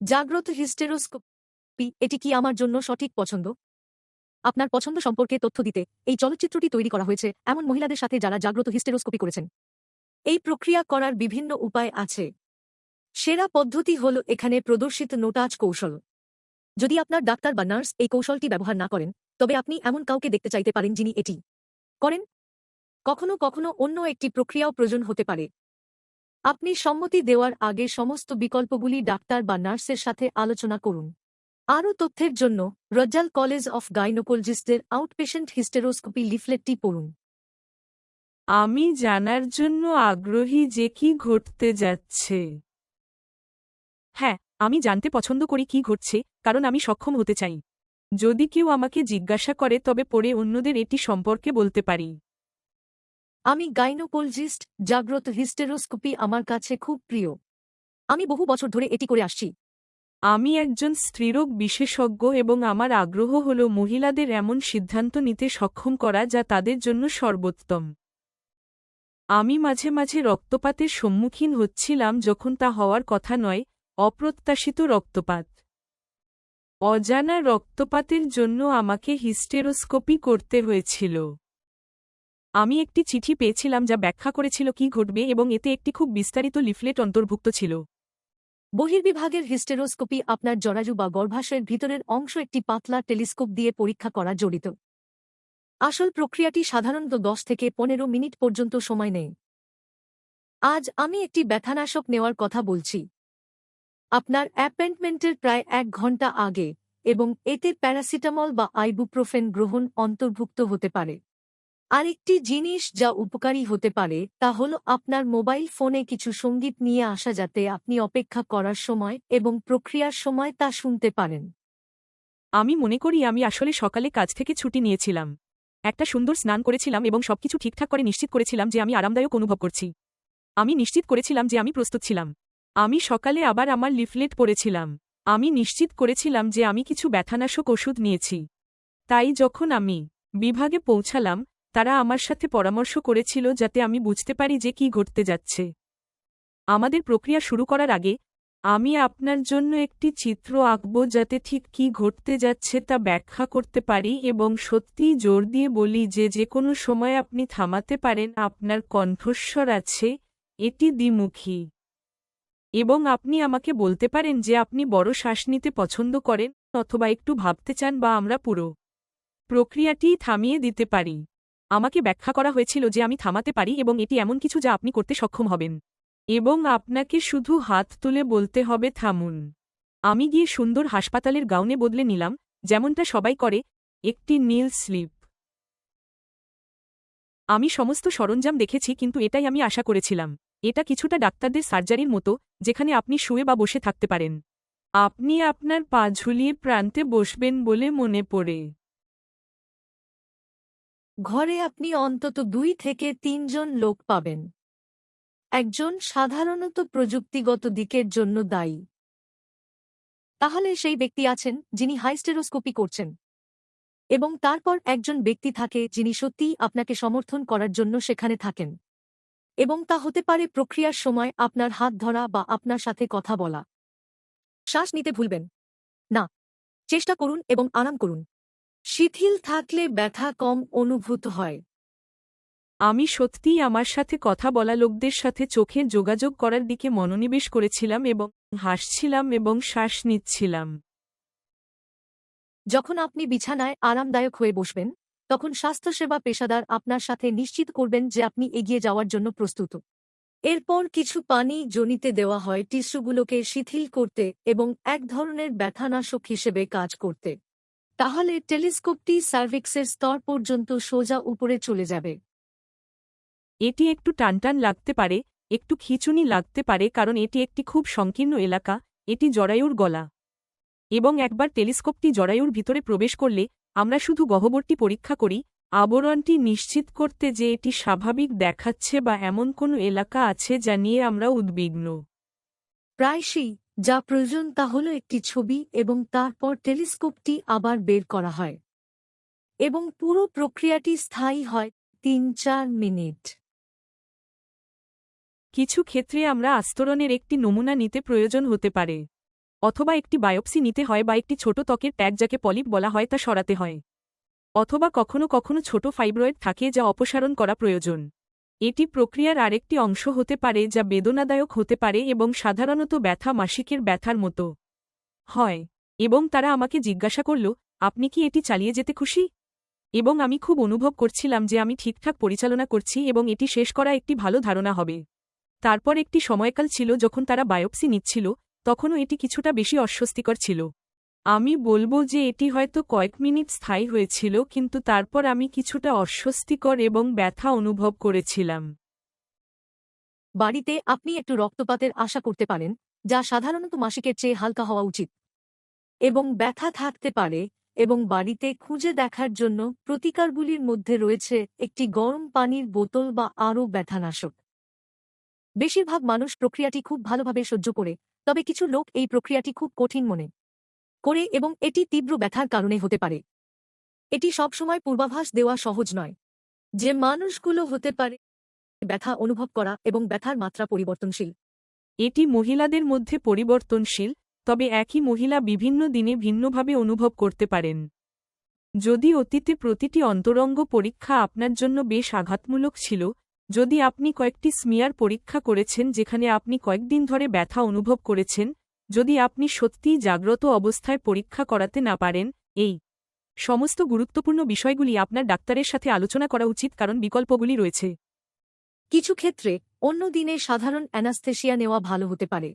জাগ্রত হিস্টেরোস্কোপি, এটি কি আমার জন্য সঠিক পছন্দ? আপনার পছন্দ সম্পর্কে তথ্য দিতে এই চলচ্চিত্রটি তৈরি করা হয়েছে এমন মহিলাদের সাথে যারা জাগ্রত হিস্টেরোস্কোপি করেছেন। এই প্রক্রিয়া করার বিভিন্ন উপায় আছে। সেরা পদ্ধতি হল এখানে প্রদর্শিত নোটাজ কৌশল। যদি আপনার ডাক্তার বা নার্স এই কৌশলটি ব্যবহার না করেন, তবে আপনি এমন কাউকে দেখতে চাইতে পারেন যিনি এটি করেন। কখনো কখনো অন্য একটি প্রক্রিয়াও প্রয়োজন হতে পারে। আপনি সম্মতি দেওয়ার আগে সমস্ত বিকল্পগুলি ডাক্তার বা নার্সের সাথে আলোচনা করুন। আরও তথ্যের জন্য রজ্জাল কলেজ অফ গাইনোকোলজিস্টদের আউটপেশেন্ট হিস্টেরোস্কোপি লিফলেটটি পড়ুন। আমি জানার জন্য আগ্রহী যে কি ঘটতে যাচ্ছে। হ্যাঁ আমি জানতে পছন্দ করি কি ঘটছে, কারণ আমি সক্ষম হতে চাই। যদি কেউ আমাকে জিজ্ঞাসা করে তবে পরে অন্যদের এটি সম্পর্কে বলতে পারি। আমি গাইনোকোলজিস্ট, জাগ্রত হিস্টেরোস্কোপি আমার কাছে খুব প্রিয়। আমি বহু বছর ধরে এটি করে আসছি। আমি একজন স্ত্রীরোগ বিশেষজ্ঞ এবং আমার আগ্রহ হল মহিলাদের এমন সিদ্ধান্ত নিতে সক্ষম করা যা তাদের জন্য সর্বোত্তম। আমি মাঝে মাঝে রক্তপাতের সম্মুখীন হচ্ছিলাম যখন তা হওয়ার কথা নয়, অপ্রত্যাশিত রক্তপাত। অজানা রক্তপাতের জন্য আমাকে হিস্টেরোস্কোপি করতে হয়েছিল। আমি একটি চিঠি পেয়েছিলাম যা ব্যাখ্যা করেছিল কি ঘটবে এবং এতে একটি খুব বিস্তারিত লিফলেট অন্তর্ভুক্ত ছিল। বহির্বিভাগের হিস্টেরোস্কোপি আপনার জরাজু বা গর্ভাশয়ের ভিতরের অংশ একটি পাতলা টেলিস্কোপ দিয়ে পরীক্ষা করা জড়িত। আসল প্রক্রিয়াটি সাধারণত দশ থেকে পনেরো মিনিট পর্যন্ত সময় নেয়। আজ আমি একটি ব্যথানাশক নেওয়ার কথা বলছি। আপনার অ্যাপয়েন্টমেন্টের প্রায় এক ঘণ্টা আগে এবং এতে প্যারাসিটামল বা আইবুপ্রোফেন গ্রহণ অন্তর্ভুক্ত হতে পারে। আরেকটি জিনিস যা উপকারী হতে পারে, তা হল আপনার মোবাইল ফোনে কিছু সংগীত নিয়ে আসা যাতে আপনি অপেক্ষা করার সময় এবং প্রক্রিয়ার সময় তা শুনতে পারেন। আমি মনে করি আমি আসলে সকালে কাজ থেকে ছুটি নিয়েছিলাম। একটা সুন্দর স্নান করেছিলাম এবং সবকিছু ঠিকঠাক করে নিশ্চিত করেছিলাম যে আমি আরামদায়ক অনুভব করছি। আমি নিশ্চিত করেছিলাম যে আমি প্রস্তুত ছিলাম। আমি সকালে আবার আমার লিফলেট পড়েছিলাম আমি নিশ্চিত করেছিলাম যে আমি কিছু ব্যথানাশক ওষুধ নিয়েছি। তাই যখন আমি বিভাগে পৌঁছালাম তারা আমার সাথে পরামর্শ করেছিল যাতে আমি বুঝতে পারি যে কি ঘটতে যাচ্ছে। আমাদের প্রক্রিয়া শুরু করার আগে, আমি আপনার জন্য একটি চিত্র আঁকব যাতে ঠিক কি ঘটতে যাচ্ছে তা ব্যাখ্যা করতে পারি এবং সত্যিই জোর দিয়ে বলি যে যে কোনো সময় আপনি থামাতে পারেন আপনার কণ্ঠস্বর আছে, এটি দ্বিমুখী। এবং আপনি আমাকে বলতে পারেন যে আপনি বড় শ্বাস নিতে পছন্দ করেন অথবা একটু ভাবতে চান বা আমরা পুরো প্রক্রিয়াটিই থামিয়ে দিতে পারি। আমাকে ব্যাখ্যা করা হয়েছিল যে আমি থামাতে পারি এবং এটি এমন কিছু যা আপনি করতে সক্ষম হবেন। এবং আপনাকে শুধু হাত তুলে বলতে হবে, থামুন। আমি গিয়ে সুন্দর হাসপাতালের গাউনে বদলে নিলাম, যেমনটা সবাই করে, একটি নীল স্লিপ। আমি সমস্ত সরঞ্জাম দেখেছি, কিন্তু এটাই আমি আশা করেছিলাম। এটা কিছুটা ডাক্তারদের সার্জারির মতো, যেখানে আপনি শুয়ে বা বসে থাকতে পারেন। আপনি আপনার পা ঝুলিয়ে প্রান্তে বসবেন বলে মনে পড়ে। ঘরে আপনি অন্তত দুই থেকে তিনজন লোক পাবেন। একজন সাধারণত প্রযুক্তিগত দিকের জন্য দায়ী। তাহলে সেই ব্যক্তি আছেন যিনি হাইস্টেরোস্কোপি করছেন। এবং তারপর একজন ব্যক্তি থাকে যিনি সত্যিই আপনাকে সমর্থন করার জন্য সেখানে থাকেন। এবং তা হতে পারে প্রক্রিয়ার সময় আপনার হাত ধরা বা আপনার সাথে কথা বলা। শ্বাস নিতে ভুলবেন। না। চেষ্টা করুন এবং আরাম করুন। শিথিল থাকলে ব্যথা কম অনুভূত হয়। আমি সত্যিই আমার সাথে কথা বলা লোকদের সাথে চোখের যোগাযোগ করার দিকে মনোনিবেশ করেছিলাম এবং হাসছিলাম এবং শ্বাস নিচ্ছিলাম। যখন আপনি বিছানায় আরামদায়ক হয়ে বসবেন তখন স্বাস্থ্যসেবা পেশাদার আপনার সাথে নিশ্চিত করবেন যে আপনি এগিয়ে যাওয়ার জন্য প্রস্তুত। এরপর কিছু পানি জনিতে দেওয়া হয় টিস্যুগুলোকে শিথিল করতে এবং এক ধরনের ব্যথানাশক হিসেবে কাজ করতে। তাহলে টেলিস্কোপটি সার্ভিক্সের স্তর পর্যন্ত সোজা উপরে চলে যাবে। এটি একটু টানটান লাগতে পারে একটু খিচুনি লাগতে পারে কারণ এটি একটি খুব সংকীর্ণ এলাকা এটি জরায়ুর গলা। এবং একবার টেলিস্কোপটি জরায়ুর ভিতরে প্রবেশ করলে আমরা শুধু গহ্বরটি পরীক্ষা করি আবরণটি নিশ্চিত করতে যে এটি স্বাভাবিক দেখাচ্ছে বা এমন কোনো এলাকা আছে যা নিয়ে আমরা উদ্বিগ্ন। প্রায়শই যা প্রয়োজন তা হল একটি ছবি এবং তারপর টেলিস্কোপটি আবার বের করা হয়। এবং পুরো প্রক্রিয়াটি স্থায়ী হয় তিন চার মিনিট। কিছু ক্ষেত্রে আমরা আস্তরণের একটি নমুনা নিতে প্রয়োজন হতে পারে। অথবা একটি বায়োপসি নিতে হয় বা একটি ছোট ত্বকের ট্যাগ যাকে পলিপ বলা হয় তা সরাতে হয়। অথবা কখনো কখনো ছোট ফাইব্রয়েড থাকে যা অপসারণ করা প্রয়োজন। এটি প্রক্রিয়ার আরেকটি অংশ হতে পারে যা বেদনাদায়ক হতে পারে এবং সাধারণত ব্যথা মাসিকের ব্যথার মতো হয়। এবং তারা আমাকে জিজ্ঞাসা করল, আপনি কি এটি চালিয়ে যেতে খুশি? এবং আমি খুব অনুভব করছিলাম যে আমি ঠিকঠাক পরিচালনা করছি এবং এটি শেষ করা একটি ভালো ধারণা হবে। তারপর একটি সময়কাল ছিল যখন তারা বায়োপসি নিচ্ছিল, তখনও এটি কিছুটা বেশি অস্বস্তিকর ছিল। আমি বলব যে এটি হয়তো কয়েক মিনিট স্থায়ী হয়েছিল, কিন্তু তারপর আমি কিছুটা অস্বস্তিকর এবং ব্যথা অনুভব করেছিলাম। বাড়িতে আপনি একটু রক্তপাতের আশা করতে পারেন, যা সাধারণত মাসিকের চেয়ে হালকা হওয়া উচিত। এবং ব্যথা থাকতে পারে, এবং বাড়িতে খুঁজে দেখার জন্য প্রতিকারগুলির মধ্যে রয়েছে একটি গরম পানির বোতল বা আরও ব্যথানাশক। বেশিরভাগ মানুষ প্রক্রিয়াটি খুব ভালোভাবে সহ্য করে, তবে কিছু লোক এই প্রক্রিয়াটি খুব কঠিন মনে করে এবং এটি তীব্র ব্যথার কারণে হতে পারে। এটি সবসময় পূর্বাভাস দেওয়া সহজ নয় যে মানুষগুলো হতে পারে ব্যথা অনুভব করা এবং ব্যথার মাত্রা পরিবর্তনশীল। এটি মহিলাদের মধ্যে পরিবর্তনশীল, তবে একই মহিলা বিভিন্ন দিনে ভিন্নভাবে অনুভব করতে পারেন। যদি অতীতে প্রতিটি অন্তরঙ্গ পরীক্ষা আপনার জন্য বেশ আঘাতমূলক ছিল, যদি আপনি কয়েকটি স্মিয়ার পরীক্ষা করেছেন যেখানে আপনি কয়েকদিন ধরে ব্যথা অনুভব করেছেন যদি আপনি সত্যিই জাগ্রত অবস্থায় পরীক্ষা করাতে না পারেন, এই সমস্ত গুরুত্বপূর্ণ বিষয়গুলি আপনার ডাক্তারের সাথে আলোচনা করা উচিত কারণ বিকল্পগুলি রয়েছে। কিছু ক্ষেত্রে অন্য দিনে সাধারণ অ্যানাস্থেশিয়া নেওয়া ভালো হতে পারে।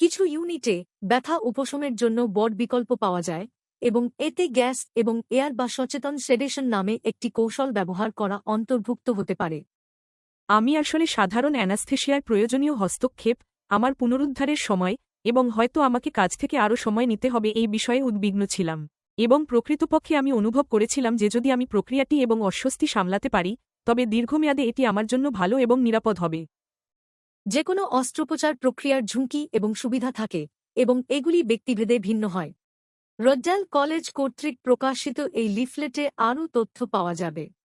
কিছু ইউনিটে ব্যথা উপশমের জন্য বড বিকল্প পাওয়া যায় এবং এতে গ্যাস এবং এয়ার বা সচেতন সেডেশন নামে একটি কৌশল ব্যবহার করা অন্তর্ভুক্ত হতে পারে। আমি আসলে সাধারণ অ্যানাস্থেশিয়ার প্রয়োজনীয় হস্তক্ষেপ আমার পুনরুদ্ধারের সময় এবং হয়তো আমাকে কাজ থেকে আরও সময় নিতে হবে এই বিষয়ে উদ্বিগ্ন ছিলাম। এবং প্রকৃতপক্ষে আমি অনুভব করেছিলাম যে যদি আমি প্রক্রিয়াটি এবং অস্বস্তি সামলাতে পারি, তবে দীর্ঘমেয়াদে এটি আমার জন্য ভালো এবং নিরাপদ হবে। যে কোনো অস্ত্রোপচার প্রক্রিয়ার ঝুঁকি এবং সুবিধা থাকে, এবং এগুলি ব্যক্তিভেদে ভিন্ন হয়। রজ্জাল কলেজ কর্তৃক প্রকাশিত এই লিফলেটে আরও তথ্য পাওয়া যাবে।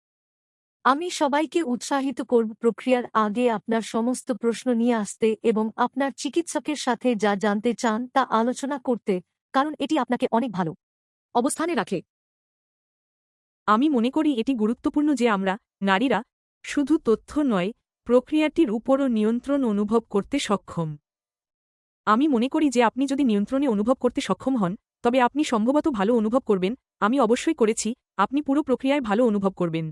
আমি সবাইকে উৎসাহিত করব প্রক্রিয়ার আগে আপনার সমস্ত প্রশ্ন নিয়ে আসতে এবং আপনার চিকিৎসকের সাথে যা জানতে চান তা আলোচনা করতে, কারণ এটি আপনাকে অনেক ভালো অবস্থানে রাখে। আমি মনে করি এটি গুরুত্বপূর্ণ যে আমরা, নারীরা, শুধু তথ্য নয়, প্রক্রিয়াটির উপরও নিয়ন্ত্রণ অনুভব করতে সক্ষম। আমি মনে করি যে আপনি যদি নিয়ন্ত্রণে অনুভব করতে সক্ষম হন, তবে আপনি সম্ভবত ভালো অনুভব করবেন, আমি অবশ্যই করেছি, আপনি পুরো প্রক্রিয়ায় ভালো অনুভব করবেন।